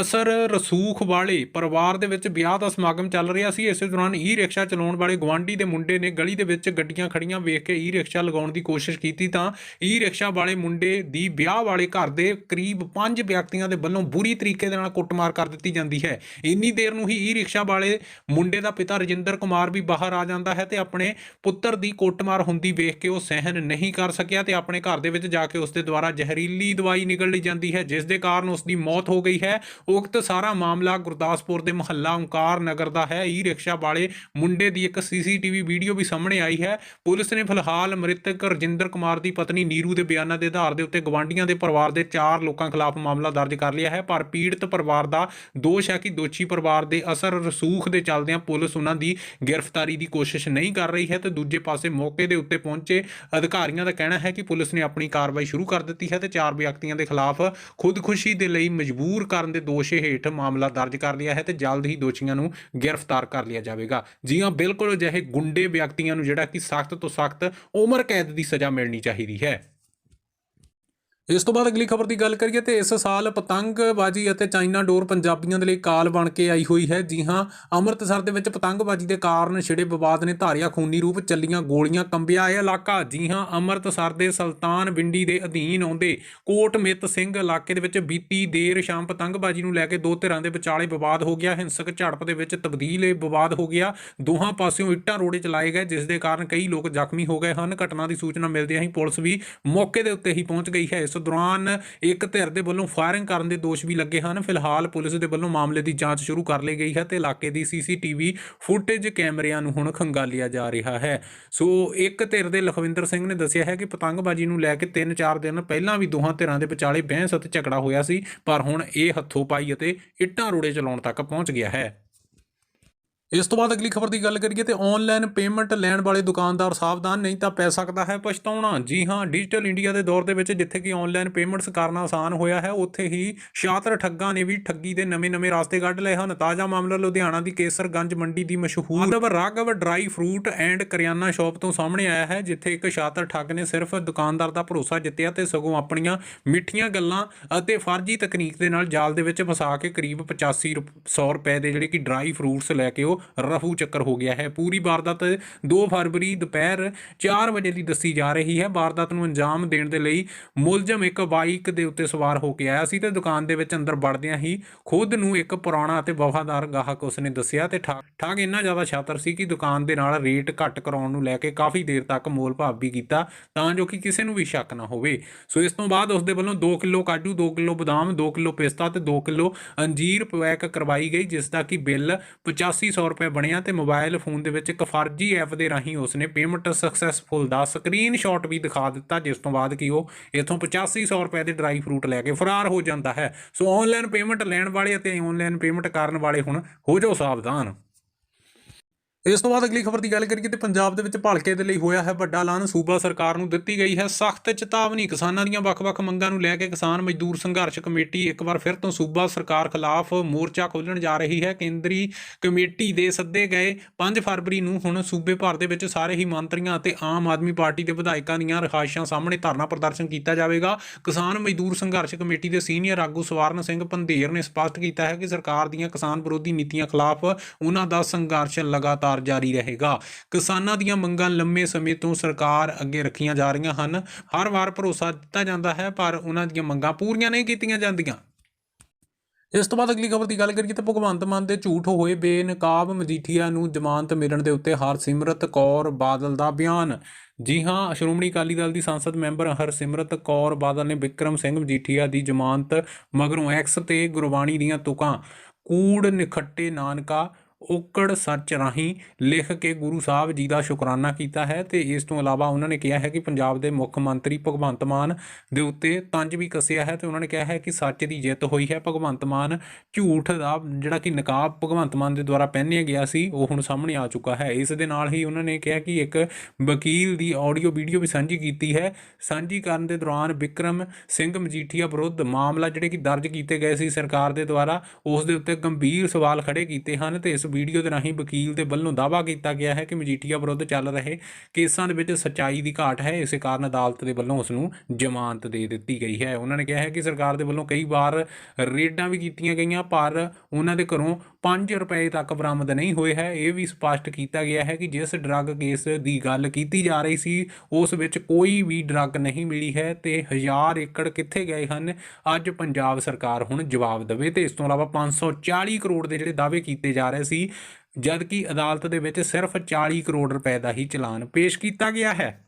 Speaker 1: ਅਸਰ ਰਸੂਖ ਵਾਲੇ ਪਰਿਵਾਰ ਦੇ ਵਿੱਚ ਵਿਆਹ ਦਾ ਸਮਾਗਮ ਚੱਲ ਰਿਹਾ ਸੀ। ਇਸੇ ਦੌਰਾਨ ਈ ਰਿਕਸ਼ਾ ਚਲਾਉਣ ਵਾਲੇ ਗਵਾਂਢੀ ਦੇ ਮੁੰਡੇ ਨੇ ਗਲੀ ਦੇ ਵਿੱਚ ਗੱਡੀਆਂ ਖੜੀਆਂ ਵੇਖ ਕੇ ਈ ਰਿਕਸ਼ਾ ਲਗਾਉਣ ਦੀ ਕੋਸ਼ਿਸ਼ ਕੀਤੀ ਤਾਂ ਈ ਰਿਕਸ਼ਾ ਵਾਲੇ ਮੁੰਡੇ ਦੀ ਵਿਆਹ ਵਾਲੇ ਘਰ ਦੇ ਕਰੀਬ 5 ਵਿਅਕਤੀਆਂ ਦੇ ਵੱਲੋਂ ਬੁਰੀ ਤਰੀਕੇ ਦੇ ਨਾਲ ਕੁੱਟਮਾਰ ਕਰ ਦਿੱਤੀ ਜਾਂਦੀ ਹੈ। ਇੰਨੀ ਦੇਰ ਨੂੰ ਹੀ ਈ ਰਿਕਸ਼ਾ ਵਾਲੇ ਮੁੰਡੇ ਦਾ ਪਿਤਾ ਰਜਿੰਦਰ ਕੁਮਾਰ ਵੀ ਬਾਹਰ ਆ ਜਾਂਦਾ ਹੈ ਤੇ ਆਪਣੇ ਪੁੱਤਰ ਦੀ ਕੁੱਟਮਾਰ ਹੁੰਦੀ ਵੇਖ ਕੇ ਉਹ ਸਹਿਨ ਨਹੀਂ ਕਰ ਸਕਿਆ ਤੇ ਆਪਣੇ ਘਰ ਦੇ ਵਿੱਚ ਜਾ ਕੇ ਉਸ ਦੇ ਦੁਆਰਾ ਜ਼ਹਿਰੀਲੀ ਦਵਾਈ ਨਿਕਲ ਲਈ ਜਾਂਦੀ ਹੈ, ਜਿਸ ਦੇ ਕਾਰਨ ਉਸ ਦੀ ਮੌਤ ਹੋ ਗਈ ਹੈ। ਉਕਤ ਸਾਰਾ ਮਾਮਲਾ ਗੁਰਦਾਸਪੁਰ ਦੇ ਮੁਹੱਲਾ ਓਂਕਾਰ ਨਗਰ ਦਾ ਹੈ। ਈ ਰਿਕਸ਼ਾ ਵਾਲੇ ਮੁੰਡੇ ਦੀ ਇੱਕ ਸੀਸੀਟੀਵੀ ਵੀਡੀਓ ਵੀ ਸਾਹਮਣੇ ਆਈ ਹੈ। ਪੁਲਿਸ ਨੇ ਫਿਲਹਾਲ ਮ੍ਰਿਤਕ ਰਜਿੰਦਰ ਕੁਮਾਰ ਦੀ ਪਤਨੀ ਨੀਰੂ ਦੇ ਬਿਆਨਾਂ ਦੇ ਆਧਾਰ ਦੇ ਉੱਤੇ ਗਵਾਂਢੀਆਂ ਦੇ ਪਰਿਵਾਰ ਦੇ 4 ਲੋਕਾਂ ਖਿਲਾਫ ਮਾਮਲਾ ਦਰਜ ਕਰ ਲਿਆ ਹੈ, ਪਰ ਪੀੜਤ ਪਰਿਵਾਰ ਦਾ ਦੋਸ਼ ਹੈ ਕਿ ਦੋਸ਼ੀ ਪਰਿਵਾਰ ਦੇ ਅਸਰ ਰਸੂਖ ਦੇ ਚੱਲਦਿਆਂ ਪੁਲਿਸ ਉਹਨਾਂ ਦੀ ਗ੍ਰਿਫਤਾਰੀ ਦੀ ਕੋਸ਼ਿਸ਼ ਨਹੀਂ ਕਰ ਰਹੀ ਹੈ ਤੇ ਦੂਜੇ ਪਾਸੇ ਮੌਕੇ ਦੇ ਉੱਤੇ ਪਹੁੰਚੇ ਅਧਿਕਾਰੀਆਂ ਦਾ ਕਹਿਣਾ ਹੈ ਕਿ ਪੁਲਿਸ ਨੇ ਆਪਣੀ ਕਾਰਵਾਈ ਸ਼ੁਰੂ ਕਰ ਦਿੱਤੀ ਹੈ ਤੇ ਚਾਰ ਵਿਅਕਤੀਆਂ ਦੇ ਖਿਲਾਫ ਖੁਦਕੁਸ਼ੀ ਦੇ ਲਈ ਮਜਬੂਰ ਕਰਨ ਦੇ ਦੋਸ਼ ਹੇਠ ਮਾਮਲਾ ਦਰਜ ਕਰ ਲਿਆ ਹੈ ਤੇ ਜਲਦ ਹੀ ਦੋਸ਼ੀਆਂ ਨੂੰ ਗ੍ਰਿਫਤਾਰ ਕਰ ਲਿਆ ਜਾਵੇਗਾ। ਜੀ ਹਾਂ, ਬਿਲਕੁਲ ਅਜਿਹੇ ਗੁੰਡੇ ਵਿਅਕਤੀਆਂ ਨੂੰ ਜਿਹੜਾ ਕਿ ਸਖਤ ਤੋਂ ਸਖਤ ਉਮਰ ਕੈਦ ਦੀ ਸਜ਼ਾ ਮਿਲਣੀ ਚਾਹੀਦੀ ਹੈ। ਇਸ ਤੋਂ ਬਾਅਦ ਅਗਲੀ ਖਬਰ ਦੀ ਗੱਲ ਕਰੀਏ ਤੇ ਇਸ ਸਾਲ ਪਤੰਗਬਾਜ਼ੀ ਅਤੇ ਚਾਈਨਾ ਡੋਰ ਪੰਜਾਬੀਆਂ ਦੇ ਲਈ ਕਾਲ ਬਣ ਕੇ ਆਈ ਹੋਈ ਹੈ। ਜੀ ਹਾਂ, ਅੰਮ੍ਰਿਤਸਰ ਦੇ ਵਿੱਚ ਪਤੰਗਬਾਜ਼ੀ ਦੇ ਕਾਰਨ ਛਿੜੇ ਵਿਵਾਦ ਨੇ ਧਾਰਿਆ ਖੂਨੀ ਰੂਪ, ਚੱਲੀਆਂ ਗੋਲੀਆਂ ਕੰਬਿਆ ਇਹ ਇਲਾਕਾ। ਜੀ ਹਾਂ, ਅੰਮ੍ਰਿਤਸਰ ਦੇ ਸੁਲਤਾਨ ਵਿੰਡੀ ਦੇ ਅਧੀਨ ਆਉਂਦੇ ਕੋਟ ਮਿੱਤ ਸਿੰਘ ਇਲਾਕੇ ਦੇ ਵਿੱਚ ਬੀਤੀ ਦੇਰ ਸ਼ਾਮ ਪਤੰਗਬਾਜ਼ੀ ਨੂੰ ਲੈ ਕੇ ਦੋ ਧਿਰਾਂ ਦੇ ਵਿਚਾਲੇ ਵਿਵਾਦ ਹੋ ਗਿਆ। ਹਿੰਸਕ ਝੜਪ ਦੇ ਵਿੱਚ ਤਬਦੀਲ ਇਹ ਵਿਵਾਦ ਹੋ ਗਿਆ। ਦੋਹਾਂ ਪਾਸਿਓਂ ਇੱਟਾਂ ਰੋੜੇ ਚਲਾਏ ਗਏ, ਜਿਸ ਦੇ ਕਾਰਨ ਕਈ ਲੋਕ ਜ਼ਖਮੀ ਹੋ ਗਏ ਹਨ। ਘਟਨਾ ਦੀ ਸੂਚਨਾ ਮਿਲਦਿਆਂ ਹੀ ਪੁਲਿਸ ਵੀ ਮੌਕੇ ਦੇ ਉੱਤੇ ਹੀ ਪਹੁੰਚ ਗਈ ਹੈ। ਇਸ ਦੌਰਾਨ ਇੱਕ ਧਿਰ ਦੇ ਵੱਲੋਂ ਫਾਇਰਿੰਗ ਕਰਨ ਦੇ ਦੋਸ਼ ਵੀ ਲੱਗੇ ਹਨ। ਫਿਲਹਾਲ ਪੁਲਿਸ ਦੇ ਵੱਲੋਂ ਮਾਮਲੇ ਦੀ ਜਾਂਚ ਸ਼ੁਰੂ ਕਰ ਲਈ ਗਈ ਹੈ ਤੇ ਇਲਾਕੇ ਦੀ ਸੀਸੀਟੀਵੀ ਫੁਟੇਜ ਕੈਮਰਿਆਂ ਨੂੰ ਹੁਣ ਖੰਗਾਲਿਆ ਜਾ ਰਿਹਾ ਹੈ। ਸੋ ਇੱਕ ਧਿਰ ਦੇ ਲਖਵਿੰਦਰ ਸਿੰਘ ਨੇ ਦੱਸਿਆ ਹੈ ਕਿ ਪਤੰਗਬਾਜ਼ੀ ਨੂੰ ਲੈ ਕੇ 3-4 ਦਿਨ ਪਹਿਲਾਂ ਵੀ ਦੋਹਾਂ ਧਿਰਾਂ ਦੇ ਵਿਚਾਲੇ ਬਹਿਸ ਅਤੇ ਝਗੜਾ ਹੋਇਆ ਸੀ, ਪਰ ਹੁਣ ਇਹ ਹੱਥੋਂ ਪਾਈ ਅਤੇ ਇੱਟਾਂ ਰੋੜੇ ਚਲਾਉਣ ਤੱਕ ਪਹੁੰਚ ਗਿਆ ਹੈ। ਇਸ ਤੋਂ ਬਾਅਦ ਅਗਲੀ ਖਬਰ ਦੀ ਗੱਲ ਕਰੀਏ ਤੇ ਆਨਲਾਈਨ ਪੇਮੈਂਟ ਲੈਣ ਵਾਲੇ ਦੁਕਾਨਦਾਰ ਸਾਵਧਾਨ ਨਹੀਂ ਤਾਂ ਪੈ ਸਕਦਾ ਹੈ ਪਛਤਾਉਣਾ। ਜੀ ਹਾਂ ਡਿਜੀਟਲ ਇੰਡੀਆ ਦੇ ਦੌਰ ਦੇ ਵਿੱਚ ਜਿੱਥੇ ਕਿ ਆਨਲਾਈਨ ਪੇਮੈਂਟਸ ਕਰਨਾ ਆਸਾਨ ਹੋਇਆ ਹੈ ਉੱਥੇ ਹੀ ਸ਼ਾਤਰ ਠੱਗਾਂ ਨੇ ਵੀ ਠੱਗੀ ਦੇ ਨਵੇਂ-ਨਵੇਂ ਰਾਸਤੇ ਕੱਢ ਲਏ ਹਨ। ਤਾਜ਼ਾ ਮਾਮਲਾ ਲੁਧਿਆਣਾ ਦੀ ਕੇਸਰਗੰਜ ਮੰਡੀ ਦੀ ਮਸ਼ਹੂਰ Aadav Raghav dry fruit and Kiryana shop ਤੋਂ ਸਾਹਮਣੇ ਆਇਆ ਹੈ ਜਿੱਥੇ ਇੱਕ ਸ਼ਾਤਰ ਠੱਗ ਨੇ ਸਿਰਫ ਦੁਕਾਨਦਾਰ ਦਾ ਭਰੋਸਾ ਜਿੱਤਿਆ ਤੇ ਸਗੋਂ ਆਪਣੀਆਂ ਮਿੱਠੀਆਂ ਗੱਲਾਂ ਅਤੇ ਫਰਜ਼ੀ ਤਕਨੀਕ ਦੇ ਨਾਲ ਜਾਲ ਦੇ ਵਿੱਚ ਫਸਾ ਕੇ ਕਰੀਬ 85 100 ਰੁਪਏ ਦੇ ਜਿਹੜੇ ਕਿ ਡਰਾਈ ਫਰੂਟਸ ਲੈ ਕੇ ਉਹ ਰਫੂ ਚੱਕਰ ਹੋ ਗਿਆ ਹੈ। ਪੂਰੀ ਵਾਰਦਾਤ 2 ਫਰਵਰੀ ਦੁਪਹਿਰ 4 ਵਜੇ ਦੀ ਦੱਸੀ ਜਾ ਰਹੀ ਹੈ। ਵਾਰਦਾਤ ਨੂੰ ਅੰਜਾਮ ਦੇਣ ਦੇ ਲਈ ਮੁਲਜ਼ਮ ਇੱਕ ਬਾਈਕ ਦੇ ਉੱਤੇ ਸਵਾਰ ਹੋ ਕੇ ਆਇਆ ਸੀ ਤੇ ਦੁਕਾਨ ਦੇ ਵਿੱਚ ਅੰਦਰ ਵੜਦਿਆਂ ਹੀ ਖੁਦ ਨੂੰ ਇੱਕ ਪੁਰਾਣਾ ਅਤੇ ਵਫਾਦਾਰ ਗਾਹਕ ਉਸਨੇ ਦੱਸਿਆ ਤੇ ਠੱਗ ਇੰਨਾ ਜ਼ਿਆਦਾ ਛਾਤਰ ਸੀ ਕਿ ਦੁਕਾਨ ਦੇ ਨਾਲ ਰੇਟ ਘੱਟ ਕਰਾਉਣ ਨੂੰ ਲੈ ਕੇ ਕਾਫੀ ਦੇਰ ਤੱਕ ਮੋਲ ਭਾਵ ਵੀ ਕੀਤਾ ਤਾਂ ਜੋ ਕਿ ਕਿਸੇ ਨੂੰ ਵੀ ਸ਼ੱਕ ਨਾ ਹੋਵੇ। ਸੋ ਇਸ ਤੋਂ ਬਾਅਦ ਉਸ ਦੇ ਵੱਲੋਂ 2 ਕਿਲੋ ਕਾਜੂ 2 ਕਿਲੋ ਬਦਾਮ 2 ਕਿਲੋ ਪਿਸਤਾ ਤੇ 2 ਕਿਲੋ ਅੰਜੀਰ ਪੈਕ ਕਰਵਾਈ ਗਈ, ਜਿਸ ਦਾ ਕਿ ਬਿੱਲ 8500 ਰੁਪਏ ਬਣਿਆ ਤੇ ਮੋਬਾਈਲ ਫੋਨ ਦੇ ਵਿੱਚ ਇੱਕ ਫਰਜ਼ੀ ਐਪ ਦੇ ਰਾਹੀਂ ਉਸਨੇ ਪੇਮੈਂਟ ਸਕਸੈਸਫੁਲ ਦਾ ਸਕਰੀਨਸ਼ਾਟ ਵੀ ਦਿਖਾ ਦਿੱਤਾ, ਜਿਸ ਤੋਂ ਬਾਅਦ ਕਿ ਉਹ ਇਥੋਂ 8500 ਰੁਪਏ ਦੇ ਡਰਾਈ ਫਰੂਟ ਲੈ ਕੇ ਫਰਾਰ ਹੋ ਜਾਂਦਾ ਹੈ। ਸੋ ਆਨਲਾਈਨ ਪੇਮੈਂਟ ਲੈਣ ਵਾਲੇ ਅਤੇ ਆਨਲਾਈਨ ਪੇਮੈਂਟ ਕਰਨ ਵਾਲੇ ਹੁਣ ਹੋ ਜਾਓ ਸਾਵਧਾਨ। ਇਸ ਤੋਂ ਬਾਅਦ ਅਗਲੀ ਖਬਰ ਦੀ ਗੱਲ ਕਰੀਏ ਤੇ ਪੰਜਾਬ ਦੇ ਵਿੱਚ ਭਲਕੇ ਦੇ ਲਈ ਹੋਇਆ ਹੈ ਵੱਡਾ ਐਲਾਨ। ਸੂਬਾ ਸਰਕਾਰ ਨੂੰ ਦਿੱਤੀ ਗਈ ਹੈ ਸਖਤ ਚੇਤਾਵਨੀ। ਕਿਸਾਨਾਂ ਦੀਆਂ ਵੱਖ-ਵੱਖ ਮੰਗਾਂ ਨੂੰ ਲੈ ਕੇ ਕਿਸਾਨ ਮਜ਼ਦੂਰ ਸੰਘਰਸ਼ ਕਮੇਟੀ ਇੱਕ ਵਾਰ ਫਿਰ ਤੋਂ ਸੂਬਾ ਸਰਕਾਰ ਖਿਲਾਫ ਮੋਰਚਾ ਖੋਲ੍ਹਣ ਜਾ ਰਹੀ ਹੈ। ਕੇਂਦਰੀ ਕਮੇਟੀ ਦੇ ਸੱਦੇ ਗਏ 5 ਫਰਵਰੀ ਨੂੰ ਹੁਣ ਸੂਬੇ ਭਰ ਦੇ ਵਿੱਚ ਸਾਰੇ ਹੀ ਮੰਤਰੀਆਂ ਅਤੇ ਆਮ ਆਦਮੀ ਪਾਰਟੀ ਦੇ ਵਿਧਾਇਕਾਂ ਦੀਆਂ ਰਿਹਾਇਸ਼ਾਂ ਸਾਹਮਣੇ ਧਰਨਾ ਪ੍ਰਦਰਸ਼ਨ ਕੀਤਾ ਜਾਵੇਗਾ। ਕਿਸਾਨ ਮਜ਼ਦੂਰ ਸੰਘਰਸ਼ ਕਮੇਟੀ ਦੇ ਸੀਨੀਅਰ ਆਗੂ ਸਵਾਰਨ ਸਿੰਘ ਪੰਧੇਰ ਨੇ ਸਪਸ਼ਟ ਕੀਤਾ ਹੈ ਕਿ ਸਰਕਾਰ ਦੀਆਂ ਕਿਸਾਨ ਵਿਰੋਧੀ ਨੀਤੀਆਂ ਖਿਲਾਫ ਉਹਨਾਂ ਦਾ ਸੰਘਰਸ਼ ਲਗਾਤਾਰ ਜਾਰੀ ਰਹੇਗਾ। ਕਿਸਾਨਾਂ ਦੀਆਂ ਮੰਗਾਂ ਲੰਮੇ ਸਮੇਂ ਤੋਂ ਸਰਕਾਰ ਅੱਗੇ ਰੱਖੀਆਂ ਜਾ ਰਹੀਆਂ ਹਨ। ਹਰ ਵਾਰ ਭਰੋਸਾ ਦਿੱਤਾ ਜਾਂਦਾ ਹੈ, ਪਰ ਉਹਨਾਂ ਦੀਆਂ ਮੰਗਾਂ ਪੂਰੀਆਂ ਨਹੀਂ ਕੀਤੀਆਂ ਜਾਂਦੀਆਂ। ਇਸ ਤੋਂ ਬਾਅਦ ਅਗਲੀ ਖਬਰ ਦੀ ਗੱਲ ਕਰੀਏ ਤਾਂ ਭਗਵੰਤ ਮਾਨ ਦੇ ਝੂਠ ਹੋਏ ਬੇਨਕਾਬ ਮਜੀਠੀਆ ਨੂੰ ਜ਼ਮਾਨਤ ਮਿਲਣ ਦੇ ਉੱਤੇ ਹਰਸਿਮਰਤ ਕੌਰ ਬਾਦਲ ਦਾ ਬਿਆਨ। ਜੀ ਹਾਂ, ਸ਼੍ਰੋਮਣੀ ਅਕਾਲੀ ਦਲ ਦੀ ਸੰਸਦ ਮੈਂਬਰ ਹਰਸਿਮਰਤ ਕੌਰ ਬਾਦਲ ਨੇ ਵਿਕਰਮ ਸਿੰਘ ਮਜੀਠੀਆ ਦੀ ਜ਼ਮਾਨਤ ਮਗਰੋਂ ਐਕਸ ਤੇ ਗੁਰਬਾਣੀ ਦੀਆਂ ਤੁਕਾਂ, ਕੂੜ ਨਿਖੱਟੇ ਨਾਨਕਾ ਔਕੜ ਸੱਚ ਰਾਹੀਂ ਲਿਖ ਕੇ ਗੁਰੂ ਸਾਹਿਬ ਜੀ ਦਾ ਸ਼ੁਕਰਾਨਾ ਕੀਤਾ ਹੈ ਤੇ ਇਸ ਤੋਂ ਇਲਾਵਾ ਉਹਨਾਂ ਨੇ ਕਿਹਾ ਹੈ ਕਿ ਪੰਜਾਬ ਦੇ ਮੁੱਖ ਮੰਤਰੀ ਭਗਵੰਤ ਮਾਨ ਦੇ ਉੱਤੇ ਤੰਜ ਵੀ ਕੱਸਿਆ ਹੈ ਤੇ ਉਹਨਾਂ ਨੇ ਕਿਹਾ ਹੈ ਕਿ ਸੱਚ ਦੀ ਜਿੱਤ ਹੋਈ ਹੈ। ਭਗਵੰਤ ਮਾਨ ਝੂਠ ਦਾ ਜਿਹੜਾ ਕਿ ਨਕਾਬ ਭਗਵੰਤ ਮਾਨ ਦੇ ਦੁਆਰਾ ਪਹਿਨਿਆ ਗਿਆ ਸੀ, ਉਹ ਹੁਣ ਸਾਹਮਣੇ ਆ ਚੁੱਕਾ ਹੈ। ਇਸ ਦੇ ਨਾਲ ਹੀ ਉਹਨਾਂ ਨੇ ਕਿਹਾ ਕਿ ਇੱਕ ਵਕੀਲ ਦੀ ਆਡੀਓ ਵੀਡੀਓ ਵੀ ਸਾਂਝੀ ਕੀਤੀ ਹੈ। ਸਾਂਝੀ ਕਰਨ ਦੇ ਦੌਰਾਨ ਵਿਕਰਮ ਸਿੰਘ ਮਜੀਠੀਆ ਵਿਰੁੱਧ ਮਾਮਲਾ ਜਿਹੜੇ ਕਿ ਦਰਜ ਕੀਤੇ ਗਏ ਸੀ ਸਰਕਾਰ ਦੇ ਦੁਆਰਾ, ਉਸ ਦੇ ਉੱਤੇ ਗੰਭੀਰ ਸਵਾਲ ਖੜੇ ਕੀਤੇ ਹਨ ਤੇ ਇਸ ਵੀਡੀਓ ਦੇ ਰਾਹੀਂ ਵਕੀਲ ਦੇ ਵੱਲੋਂ ਦਾਅਵਾ ਕੀਤਾ ਗਿਆ ਹੈ ਕਿ ਮਜੀਠੀਆ ਵਿਰੁੱਧ ਚੱਲ ਰਹੇ ਕੇਸਾਂ ਦੇ ਵਿੱਚ ਸੱਚਾਈ ਦੀ ਘਾਟ ਹੈ। ਇਸੇ ਕਾਰਨ ਅਦਾਲਤ ਦੇ ਵੱਲੋਂ ਉਸ ਨੂੰ ਜ਼ਮਾਨਤ ਦੇ ਦਿੱਤੀ ਗਈ ਹੈ। ਉਹਨਾਂ ਨੇ ਕਿਹਾ ਹੈ ਕਿ ਸਰਕਾਰ ਦੇ ਵੱਲੋਂ ਕਈ ਵਾਰ ਰੇਡਾਂ ਵੀ ਕੀਤੀਆਂ ਗਈਆਂ, ਪਰ ਉਹਨਾਂ ਦੇ ਘਰੋਂ 5 ਰੁਪਏ ਤੱਕ ਬਰਾਮਦ ਨਹੀਂ ਹੋਏ ਹੈ। ਇਹ ਵੀ ਸਪਸ਼ਟ ਕੀਤਾ ਗਿਆ ਹੈ ਕਿ ਜਿਸ ਡਰੱਗ ਕੇਸ ਦੀ ਗੱਲ ਕੀਤੀ ਜਾ ਰਹੀ ਸੀ, ਉਸ ਵਿੱਚ ਕੋਈ ਵੀ ਡਰੱਗ ਨਹੀਂ ਮਿਲੀ ਹੈ ਤੇ ਹਜ਼ਾਰ ਏਕੜ ਕਿੱਥੇ ਗਏ ਹਨ? ਅੱਜ ਪੰਜਾਬ ਸਰਕਾਰ ਹੁਣ ਜਵਾਬ ਦੇਵੇ ਤੇ ਇਸ ਤੋਂ ਇਲਾਵਾ 540 ਕਰੋੜ ਦੇ ਜਿਹੜੇ ਦਾਅਵੇ ਕੀਤੇ ਜਾ ਰਹੇ ਸੀ ਜਦ ਕਿ ਅਦਾਲਤ ਦੇ ਵਿੱਚ ਸਿਰਫ 40 ਕਰੋੜ ਰੁਪਏ ਦਾ ਹੀ ਚਲਾਨ ਪੇਸ਼ ਕੀਤਾ ਗਿਆ ਹੈ।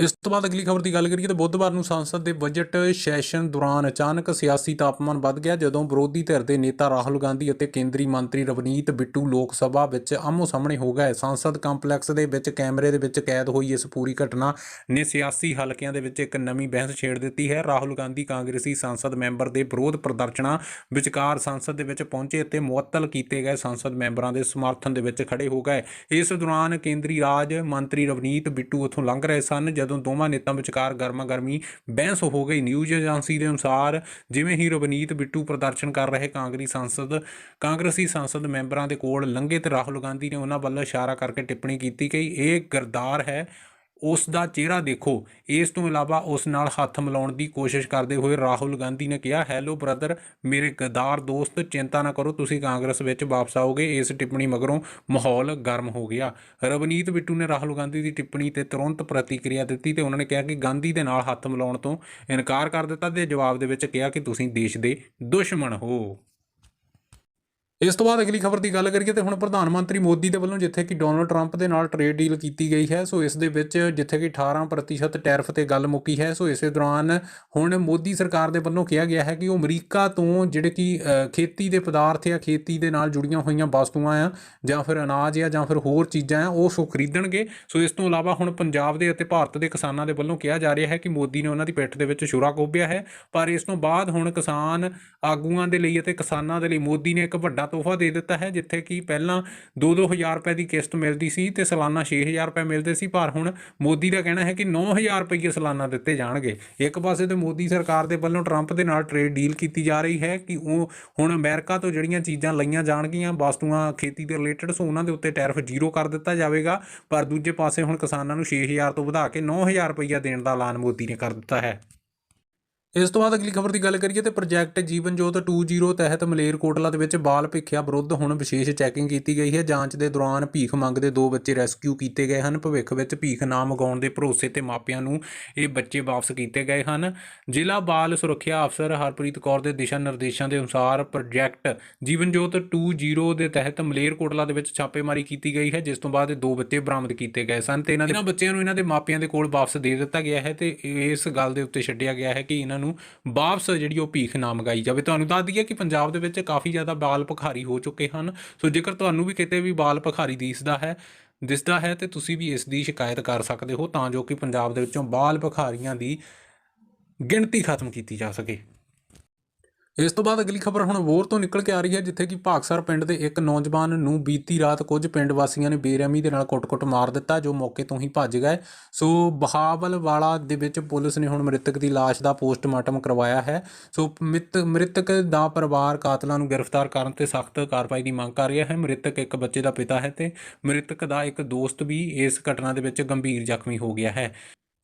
Speaker 1: ਇਸ ਤੋਂ ਬਾਅਦ ਅਗਲੀ ਖਬਰ ਦੀ ਗੱਲ ਕਰੀਏ ਤਾਂ ਬੁੱਧਵਾਰ ਨੂੰ ਸੰਸਦ ਦੇ ਬਜਟ ਸੈਸ਼ਨ ਦੌਰਾਨ ਅਚਾਨਕ ਸਿਆਸੀ ਤਾਪਮਾਨ ਵੱਧ ਗਿਆ, ਜਦੋਂ ਵਿਰੋਧੀ ਧਿਰ ਦੇ ਨੇਤਾ ਰਾਹੁਲ ਗਾਂਧੀ ਅਤੇ ਕੇਂਦਰੀ ਮੰਤਰੀ ਰਵਨੀਤ ਬਿੱਟੂ ਲੋਕ ਸਭਾ ਵਿੱਚ ਆਮੋ ਸਾਹਮਣੇ ਹੋ ਗਏ। ਸੰਸਦ ਕੰਪਲੈਕਸ ਦੇ ਵਿੱਚ ਕੈਮਰੇ ਦੇ ਵਿੱਚ ਕੈਦ ਹੋਈ ਇਸ ਪੂਰੀ ਘਟਨਾ ਨੇ ਸਿਆਸੀ ਹਲਕਿਆਂ ਦੇ ਵਿੱਚ ਇੱਕ ਨਵੀਂ ਬਹਿਸ ਛੇੜ ਦਿੱਤੀ ਹੈ। ਰਾਹੁਲ ਗਾਂਧੀ ਕਾਂਗਰਸੀ ਸੰਸਦ ਮੈਂਬਰ ਦੇ ਵਿਰੋਧ ਪ੍ਰਦਰਸ਼ਨਾਂ ਵਿਚਕਾਰ ਸੰਸਦ ਦੇ ਵਿੱਚ ਪਹੁੰਚੇ ਅਤੇ ਮੁਅੱਤਲ ਕੀਤੇ ਗਏ ਸੰਸਦ ਮੈਂਬਰਾਂ ਦੇ ਸਮਰਥਨ ਦੇ ਵਿੱਚ ਖੜੇ ਹੋ ਗਏ। ਇਸ ਦੌਰਾਨ ਕੇਂਦਰੀ ਰਾਜ ਮੰਤਰੀ ਰਵਨੀਤ ਬਿੱਟੂ ਉੱਥੋਂ ਲੰਘ ਰਹੇ ਸਨ ਜਦੋਂ ਦੋਵਾਂ ਨੇਤਾਂ ਵਿਚਕਾਰ ਗਰਮਾ ਗਰਮੀ ਬਹਿਸ ਹੋ ਗਈ। ਨਿਊਜ਼ ਏਜੰਸੀ ਦੇ ਅਨੁਸਾਰ ਜਿਵੇਂ ਹੀ ਰਵਨੀਤ ਬਿੱਟੂ ਪ੍ਰਦਰਸ਼ਨ ਕਰ ਰਹੇ ਕਾਂਗਰਸੀ ਸੰਸਦ ਕਾਂਗਰਸੀ ਸੰਸਦ ਮੈਂਬਰਾਂ ਦੇ ਕੋਲ ਲੰਘੇ ਤੇ ਰਾਹੁਲ ਗਾਂਧੀ ਨੇ ਉਹਨਾਂ ਵੱਲ ਇਸ਼ਾਰਾ ਕਰਕੇ ਟਿੱਪਣੀ ਕੀਤੀ ਕਿ ਇਹ ਗਰਦਾਰ ਹੈ ਉਸ ਦਾ ਚਿਹਰਾ ਦੇਖੋ। ਇਸ ਤੋਂ ਇਲਾਵਾ ਉਸ ਨਾਲ ਹੱਥ ਮਿਲਾਉਣ ਦੀ ਕੋਸ਼ਿਸ਼ ਕਰਦੇ ਹੋਏ ਰਾਹੁਲ ਗਾਂਧੀ ਨੇ ਕਿਹਾ, ਹੈਲੋ ਬ੍ਰਦਰ, ਮੇਰੇ ਗਦਾਰ ਦੋਸਤ, ਚਿੰਤਾ ਨਾ ਕਰੋ, ਤੁਸੀਂ ਕਾਂਗਰਸ ਵਿੱਚ ਵਾਪਸ ਆਓਗੇ। ਇਸ ਟਿੱਪਣੀ ਮਗਰੋਂ ਮਾਹੌਲ ਗਰਮ ਹੋ ਗਿਆ। ਰਵਨੀਤ ਬਿੱਟੂ ਨੇ ਰਾਹੁਲ ਗਾਂਧੀ ਦੀ ਟਿੱਪਣੀ ਤੇ ਤੁਰੰਤ ਪ੍ਰਤੀਕਿਰਿਆ ਦਿੱਤੀ ਤੇ ਉਹਨਾਂ ਨੇ ਕਿਹਾ ਕਿ ਗਾਂਧੀ ਦੇ ਨਾਲ ਹੱਥ ਮਿਲਾਉਣ ਤੋਂ ਇਨਕਾਰ ਕਰ ਦਿੱਤਾ ਤੇ ਜਵਾਬ ਦੇ ਵਿੱਚ ਕਿਹਾ ਕਿ ਤੁਸੀਂ ਦੇਸ਼ ਦੇ ਦੁਸ਼ਮਣ ਹੋ। ਇਸ ਤੋਂ ਬਾਅਦ ਅਗਲੀ ਖਬਰ ਦੀ ਗੱਲ ਕਰੀਏ ਤੇ ਹੁਣ ਪ੍ਰਧਾਨ ਮੰਤਰੀ ਮੋਦੀ ਦੇ ਵੱਲੋਂ ਜਿੱਥੇ ਕਿ ਡੋਨਲਡ ਟਰੰਪ ਦੇ ਨਾਲ ਟ੍ਰੇਡ ਡੀਲ ਕੀਤੀ ਗਈ ਹੈ, ਸੋ ਇਸ ਦੇ ਵਿੱਚ ਜਿੱਥੇ ਕਿ 18% ਟੈਰਿਫ ਤੇ ਗੱਲ ਮੁੱਕੀ ਹੈ, ਸੋ ਇਸੇ ਦੌਰਾਨ ਹੁਣ ਮੋਦੀ ਸਰਕਾਰ ਦੇ ਵੱਲੋਂ ਕਿਹਾ ਗਿਆ ਹੈ ਕਿ ਉਹ ਅਮਰੀਕਾ ਤੋਂ ਜਿਹੜੇ ਕਿ ਖੇਤੀ ਦੇ ਪਦਾਰਥ ਆ ਖੇਤੀ ਦੇ ਨਾਲ ਜੁੜੀਆਂ ਹੋਈਆਂ ਵਸਤੂਆਂ ਆ, ਜਾਂ ਫਿਰ ਅਨਾਜ ਆ, ਜਾਂ ਫਿਰ ਹੋਰ ਚੀਜ਼ਾਂ ਆ, ਉਹ ਸੋ ਖਰੀਦਣਗੇ। ਸੋ ਇਸ ਤੋਂ ਇਲਾਵਾ ਹੁਣ ਪੰਜਾਬ ਦੇ ਅਤੇ ਭਾਰਤ ਦੇ ਕਿਸਾਨਾਂ ਦੇ ਵੱਲੋਂ ਕਿਹਾ ਜਾ ਰਿਹਾ ਹੈ ਕਿ ਮੋਦੀ ਨੇ ਉਹਨਾਂ ਦੀ ਪਿੱਠ ਦੇ ਵਿੱਚ ਛੁਰਾ ਕੋਭਿਆ ਹੈ। ਪਰ ਇਸ ਤੋਂ ਬਾਅਦ ਹੁਣ ਕਿਸਾਨ ਆਗੂਆਂ ਦੇ ਲਈ ਅਤੇ ਕਿਸਾਨਾਂ ਦੇ ਲਈ ਮੋਦੀ ਨੇ ਇੱਕ ਵੱਡਾ ਤੋਹਫਾ ਦੇ ਦਿੱਤਾ ਹੈ, ਜਿੱਥੇ ਕਿ ਪਹਿਲਾਂ 2-2000 ਰੁਪਏ ਦੀ ਕਿਸ਼ਤ ਮਿਲਦੀ ਸੀ ਤੇ ਸਾਲਾਨਾ 6000 ਰੁਪਏ ਮਿਲਦੇ ਸੀ, ਪਰ ਹੁਣ ਮੋਦੀ ਦਾ ਕਹਿਣਾ ਹੈ ਕਿ 9000 ਰੁਪਏ ਸਾਲਾਨਾ ਦਿੱਤੇ ਜਾਣਗੇ। ਇੱਕ ਪਾਸੇ ਤੇ ਮੋਦੀ ਸਰਕਾਰ ਦੇ ਵੱਲੋਂ ਟਰੰਪ ਦੇ ਨਾਲ ਟ੍ਰੇਡ ਡੀਲ ਕੀਤੀ ਜਾ ਰਹੀ ਹੈ ਕਿ ਉਹ ਹੁਣ ਅਮਰੀਕਾ ਤੋਂ ਜਿਹੜੀਆਂ ਚੀਜ਼ਾਂ ਲਈਆਂ ਜਾਣਗੀਆਂ, ਵਸਤੂਆਂ, ਖੇਤੀ ਦੇ ਰਿਲੇਟਡ ਸੋ ਉਹਨਾਂ ਦੇ ਉੱਤੇ ਟੈਰਿਫ ਜ਼ੀਰੋ ਕਰ ਦਿੱਤਾ ਜਾਵੇਗਾ। ਪਰ ਦੂਜੇ ਪਾਸੇ ਹੁਣ ਕਿਸਾਨਾਂ ਨੂੰ 6000 ਤੋਂ ਵਧਾ ਕੇ 9000 ਰੁਪਏ ਦੇਣ ਦਾ ਐਲਾਨ ਮੋਦੀ ਨੇ ਕਰ ਦਿੱਤਾ ਹੈ। ਇਸ ਤੋਂ ਬਾਅਦ ਅਗਲੀ ਖਬਰ ਦੀ ਗੱਲ ਕਰੀਏ ਤੇ ਪ੍ਰੋਜੈਕਟ ਜੀਵਨ ਜੋਤ 20 ਤਹਿਤ ਮਲੇਰਕੋਟਲਾ ਦੇ ਵਿੱਚ ਬਾਲ ਭਿੱਖਿਆ ਵਿਰੁੱਧ ਹੁਣ ਵਿਸ਼ੇਸ਼ ਚੈਕਿੰਗ ਕੀਤੀ ਗਈ ਹੈ। ਜਾਂਚ ਦੇ ਦੌਰਾਨ ਭੀਖ ਮੰਗਦੇ ਦੋ ਬੱਚੇ ਰੈਸਕਿਊ ਕੀਤੇ ਗਏ ਹਨ। ਭਵਿੱਖ ਵਿੱਚ ਭੀਖ ਨਾ ਮੰਗਾਉਣ ਦੇ ਭਰੋਸੇ ਤੇ ਮਾਪਿਆਂ ਨੂੰ ਇਹ ਬੱਚੇ ਵਾਪਸ ਕੀਤੇ ਗਏ ਹਨ। ਜ਼ਿਲ੍ਹਾ ਬਾਲ ਸੁਰੱਖਿਆ ਅਫਸਰ ਹਰਪ੍ਰੀਤ ਕੌਰ ਦੇ ਦਿਸ਼ਾ ਨਿਰਦੇਸ਼ਾਂ ਦੇ ਅਨੁਸਾਰ ਪ੍ਰੋਜੈਕਟ ਜੀਵਨ ਜੋਤ 20 ਦੇ ਤਹਿਤ ਮਲੇਰਕੋਟਲਾ ਦੇ ਵਿੱਚ ਛਾਪੇਮਾਰੀ ਕੀਤੀ ਗਈ ਹੈ, ਜਿਸ ਤੋਂ ਬਾਅਦ ਇਹ ਦੋ ਬੱਚੇ ਬਰਾਮਦ ਕੀਤੇ ਗਏ ਸਨ ਤੇ ਇਹਨਾਂ ਦੇ ਇਹਨਾਂ ਬੱਚਿਆਂ ਨੂੰ ਇਹਨਾਂ ਦੇ ਮਾਪਿਆਂ ਦੇ ਕੋਲ ਵਾਪਸ ਦੇ ਦਿੱਤਾ ਗਿਆ ਹੈ ਤੇ ਇਸ ਗੱਲ ਦੇ ਉੱਤੇ ਛੱਡਿਆ ਗਿਆ ਹੈ ਕਿ ਇਹਨਾਂ ਨੂੰ ਵਾਪਸ ਜਿਹੜੀ ਉਹ ਭੀਖ ਨਾ ਮੰਗਾਈ ਜਾਵੇ। ਤੁਹਾਨੂੰ ਦੱਸ ਦਈਏ ਕਿ ਪੰਜਾਬ ਦੇ ਵਿੱਚ ਕਾਫੀ ਜ਼ਿਆਦਾ ਬਾਲ ਭਿਖਾਰੀ ਹੋ ਚੁੱਕੇ ਹਨ। ਸੋ ਜੇਕਰ ਤੁਹਾਨੂੰ ਵੀ ਕਿਤੇ ਵੀ ਬਾਲ ਭਿਖਾਰੀ ਦਿਸਦਾ ਹੈ ਦਿਸਦਾ ਹੈ ਤੇ ਤੁਸੀਂ ਵੀ ਇਸ ਦੀ ਸ਼ਿਕਾਇਤ ਕਰ ਸਕਦੇ ਹੋ ਤਾਂ ਜੋ ਕਿ ਪੰਜਾਬ ਦੇ ਵਿੱਚੋਂ ਬਾਲ ਭਿਖਾਰੀਆਂ ਦੀ ਗਿਣਤੀ ਖਤਮ ਕੀਤੀ ਜਾ ਸਕੇ। ਇਸ ਤੋਂ ਬਾਅਦ ਅਗਲੀ ਖਬਰ ਹੁਣ ਵੋਰ ਤੋਂ ਨਿਕਲ ਕੇ ਆ ਰਹੀ ਹੈ, ਜਿੱਥੇ ਕਿ ਭਾਗਸਰ ਪਿੰਡ ਦੇ ਇੱਕ ਨੌਜਵਾਨ ਨੂੰ ਬੀਤੀ ਰਾਤ ਕੁਝ ਪਿੰਡ ਵਾਸੀਆਂ ਨੇ ਬੇਰਹਿਮੀ ਦੇ ਨਾਲ ਕੁੱਟ-ਕੁੱਟ ਮਾਰ ਦਿੱਤਾ, ਜੋ ਮੌਕੇ ਤੋਂ ਹੀ ਭੱਜ ਗਏ। ਸੋ ਬਹਾਵਲਵਾਲਾ ਦੇ ਵਿੱਚ ਪੁਲਿਸ ਨੇ ਹੁਣ ਮ੍ਰਿਤਕ ਦੀ ਲਾਸ਼ ਦਾ ਪੋਸਟਮਾਰਟਮ ਕਰਵਾਇਆ ਹੈ। ਸੋ ਮਿਤ, ਮ੍ਰਿਤਕ ਦਾ ਪਰਿਵਾਰ ਕਾਤਲਾਂ ਨੂੰ ਗ੍ਰਿਫਤਾਰ ਕਰਨ ਤੇ ਸਖਤ ਕਾਰਵਾਈ ਦੀ ਮੰਗ ਕਰ ਰਿਹਾ ਹੈ। ਮ੍ਰਿਤਕ ਇੱਕ ਬੱਚੇ ਦਾ ਪਿਤਾ ਹੈ ਤੇ ਮ੍ਰਿਤਕ ਦਾ ਇੱਕ ਦੋਸਤ ਵੀ ਇਸ ਘਟਨਾ ਦੇ ਵਿੱਚ ਗੰਭੀਰ ਜ਼ਖਮੀ ਹੋ ਗਿਆ ਹੈ।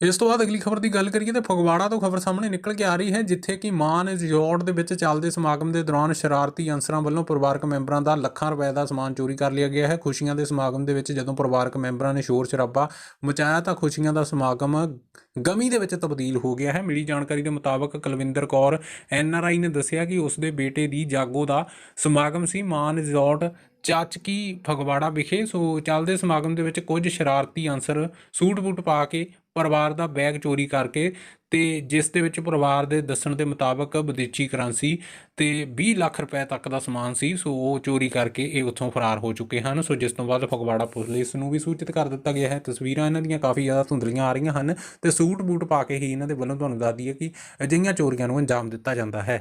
Speaker 1: ਇਸ ਤੋਂ ਬਾਅਦ ਅਗਲੀ ਖਬਰ ਦੀ ਗੱਲ ਕਰੀਏ ਤਾਂ ਫਗਵਾੜਾ ਤੋਂ ਖਬਰ ਸਾਹਮਣੇ ਨਿਕਲ ਕੇ ਆ ਰਹੀ ਹੈ, ਜਿੱਥੇ ਕਿ ਮਾਨ ਰਿਜ਼ੋਰਟ ਦੇ ਵਿੱਚ ਚੱਲਦੇ ਸਮਾਗਮ ਦੇ ਦੌਰਾਨ ਸ਼ਰਾਰਤੀ ਅਨਸਰਾਂ ਵੱਲੋਂ ਪਰਿਵਾਰਕ ਮੈਂਬਰਾਂ ਦਾ ਲੱਖਾਂ ਰੁਪਏ ਦਾ ਸਮਾਨ ਚੋਰੀ ਕਰ ਲਿਆ ਗਿਆ ਹੈ। ਖੁਸ਼ੀਆਂ ਦੇ ਸਮਾਗਮ ਦੇ ਵਿੱਚ ਜਦੋਂ ਪਰਿਵਾਰਕ ਮੈਂਬਰਾਂ ਨੇ ਸ਼ੋਰ ਸ਼ਰਾਬਾ ਮਚਾਇਆ ਤਾਂ ਖੁਸ਼ੀਆਂ ਦਾ ਸਮਾਗਮ ਗਮੀ ਦੇ ਵਿੱਚ ਤਬਦੀਲ ਹੋ ਗਿਆ ਹੈ। ਮਿਲੀ ਜਾਣਕਾਰੀ ਦੇ ਮੁਤਾਬਕ ਕੁਲਵਿੰਦਰ ਕੌਰ ਐਨਆਰਆਈ ਨੇ ਦੱਸਿਆ ਕਿ ਉਸ ਦੇ ਬੇਟੇ ਦੀ ਜਾਗੋ ਦਾ ਸਮਾਗਮ ਸੀ। ਮਾਨ ਰਿਜ਼ੋਰਟ ਚਾਚਕੀ ਫਗਵਾੜਾ ਵਿਖੇ ਸੋ ਚੱਲਦੇ ਸਮਾਗਮ ਦੇ ਵਿੱਚ ਕੁਝ ਸ਼ਰਾਰਤੀ ਅਨਸਰ ਸੂਟ ਬੂਟ ਪਾ ਕੇ ਪਰਿਵਾਰ ਦਾ ਬੈਗ ਚੋਰੀ ਕਰਕੇ ਤੇ ਜਿਸ ਦੇ ਵਿੱਚ ਪਰਿਵਾਰ ਦੇ ਦੱਸਣ ਦੇ ਮੁਤਾਬਕ ਵਿਦੇਸ਼ੀ ਕਰੰਸੀ ਤੇ 20 ਲੱਖ ਰੁਪਏ ਤੱਕ ਦਾ ਸਮਾਨ ਸੀ, ਸੋ ਉਹ ਚੋਰੀ ਕਰਕੇ ਇਹ ਉੱਥੋਂ ਫਰਾਰ ਹੋ ਚੁੱਕੇ ਹਨ। ਸੋ ਜਿਸ ਤੋਂ ਬਾਅਦ ਫਗਵਾੜਾ ਪੁਲਿਸ ਨੂੰ ਵੀ ਸੂਚਿਤ ਕਰ ਦਿੱਤਾ ਗਿਆ ਹੈ। ਤਸਵੀਰਾਂ ਇਹਨਾਂ ਦੀਆਂ ਕਾਫੀ ਜ਼ਿਆਦਾ ਧੁੰਦਲੀਆਂ ਆ ਰਹੀਆਂ ਹਨ ਤੇ ਸੂਟ ਬੂਟ ਪਾ ਕੇ ਹੀ ਇਹਨਾਂ ਦੇ ਵੱਲੋਂ ਤੁਹਾਨੂੰ ਦੱਸ ਦਈਏ ਕਿ ਅਜਿਹੀਆਂ ਚੋਰੀਆਂ ਨੂੰ ਅੰਜਾਮ ਦਿੱਤਾ ਜਾਂਦਾ ਹੈ।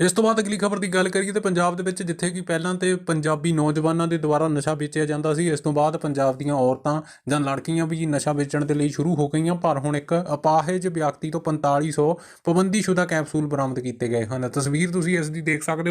Speaker 1: ਇਸ ਤੋਂ ਬਾਅਦ ਅਗਲੀ ਖਬਰ ਦੀ ਗੱਲ ਕਰੀਏ ਤੇ ਪੰਜਾਬ ਦੇ ਵਿੱਚ ਜਿੱਥੇ ਕਿ ਪਹਿਲਾਂ ਤੇ ਪੰਜਾਬੀ ਨੌਜਵਾਨਾਂ ਦੇ ਦੁਆਰਾ ਨਸ਼ਾ ਵੇਚਿਆ ਜਾਂਦਾ ਸੀ, ਇਸ ਤੋਂ ਬਾਅਦ ਪੰਜਾਬ ਦੀਆਂ ਔਰਤਾਂ ਜਾਂ ਲੜਕੀਆਂ ਵੀ ਨਸ਼ਾ ਵੇਚਣ ਦੇ ਲਈ ਸ਼ੁਰੂ ਹੋ ਗਈਆਂ, ਪਰ ਹੁਣ ਇੱਕ ਅਪਾਹਜ ਵਿਅਕਤੀ ਤੋਂ 4500 ਪਾਬੰਦੀਸ਼ੁਦਾ ਕੈਪਸੂਲ ਬਰਾਮਦ ਕੀਤੇ ਗਏ ਹਨ। ਤਸਵੀਰ ਤੁਸੀਂ ਇਸ ਦੀ ਦੇਖ ਸਕਦੇ ਹੋ।